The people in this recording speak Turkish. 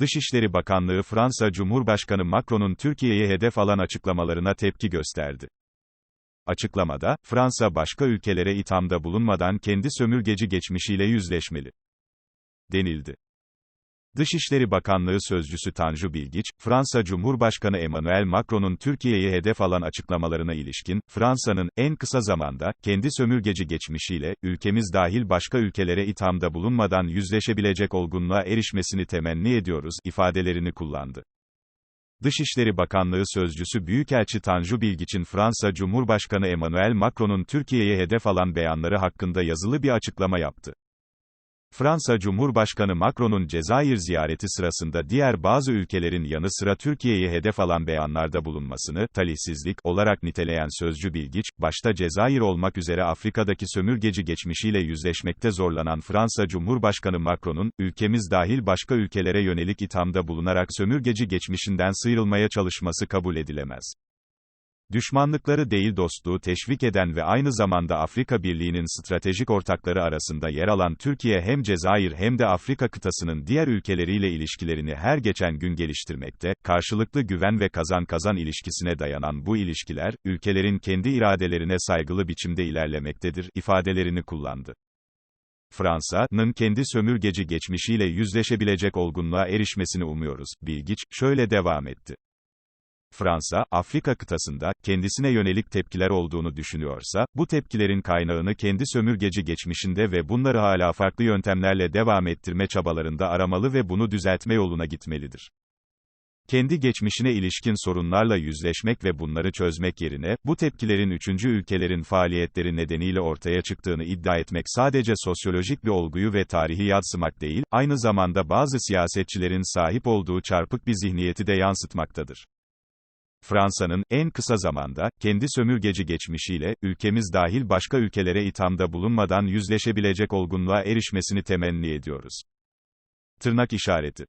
Dışişleri Bakanlığı Fransa Cumhurbaşkanı Macron'un Türkiye'ye hedef alan açıklamalarına tepki gösterdi. Açıklamada, Fransa başka ülkelere ithamda bulunmadan kendi sömürgeci geçmişiyle yüzleşmeli. denildi. Dışişleri Bakanlığı Sözcüsü Tanju Bilgiç, Fransa Cumhurbaşkanı Emmanuel Macron'un Türkiye'ye hedef alan açıklamalarına ilişkin, Fransa'nın, en kısa zamanda, kendi sömürgeci geçmişiyle, ülkemiz dahil başka ülkelere ithamda bulunmadan yüzleşebilecek olgunluğa erişmesini temenni ediyoruz, ifadelerini kullandı. Dışişleri Bakanlığı Sözcüsü Büyükelçi Tanju Bilgiç'in Fransa Cumhurbaşkanı Emmanuel Macron'un Türkiye'ye hedef alan beyanları hakkında yazılı bir açıklama yaptı. Fransa Cumhurbaşkanı Macron'un Cezayir ziyareti sırasında diğer bazı ülkelerin yanı sıra Türkiye'ye hedef alan beyanlarda bulunmasını, talihsizlik, olarak niteleyen sözcü Bilgiç, başta Cezayir olmak üzere Afrika'daki sömürgeci geçmişiyle yüzleşmekte zorlanan Fransa Cumhurbaşkanı Macron'un, ülkemiz dahil başka ülkelere yönelik ithamda bulunarak sömürgeci geçmişinden sıyrılmaya çalışması kabul edilemez düşmanlıkları değil dostluğu teşvik eden ve aynı zamanda Afrika Birliği'nin stratejik ortakları arasında yer alan Türkiye hem Cezayir hem de Afrika kıtasının diğer ülkeleriyle ilişkilerini her geçen gün geliştirmekte, karşılıklı güven ve kazan-kazan ilişkisine dayanan bu ilişkiler, ülkelerin kendi iradelerine saygılı biçimde ilerlemektedir, ifadelerini kullandı. Fransa'nın kendi sömürgeci geçmişiyle yüzleşebilecek olgunluğa erişmesini umuyoruz, Bilgiç, şöyle devam etti. Fransa, Afrika kıtasında, kendisine yönelik tepkiler olduğunu düşünüyorsa, bu tepkilerin kaynağını kendi sömürgeci geçmişinde ve bunları hala farklı yöntemlerle devam ettirme çabalarında aramalı ve bunu düzeltme yoluna gitmelidir. Kendi geçmişine ilişkin sorunlarla yüzleşmek ve bunları çözmek yerine, bu tepkilerin üçüncü ülkelerin faaliyetleri nedeniyle ortaya çıktığını iddia etmek sadece sosyolojik bir olguyu ve tarihi yadsımak değil, aynı zamanda bazı siyasetçilerin sahip olduğu çarpık bir zihniyeti de yansıtmaktadır. Fransa'nın, en kısa zamanda, kendi sömürgeci geçmişiyle, ülkemiz dahil başka ülkelere ithamda bulunmadan yüzleşebilecek olgunluğa erişmesini temenni ediyoruz. Tırnak işareti.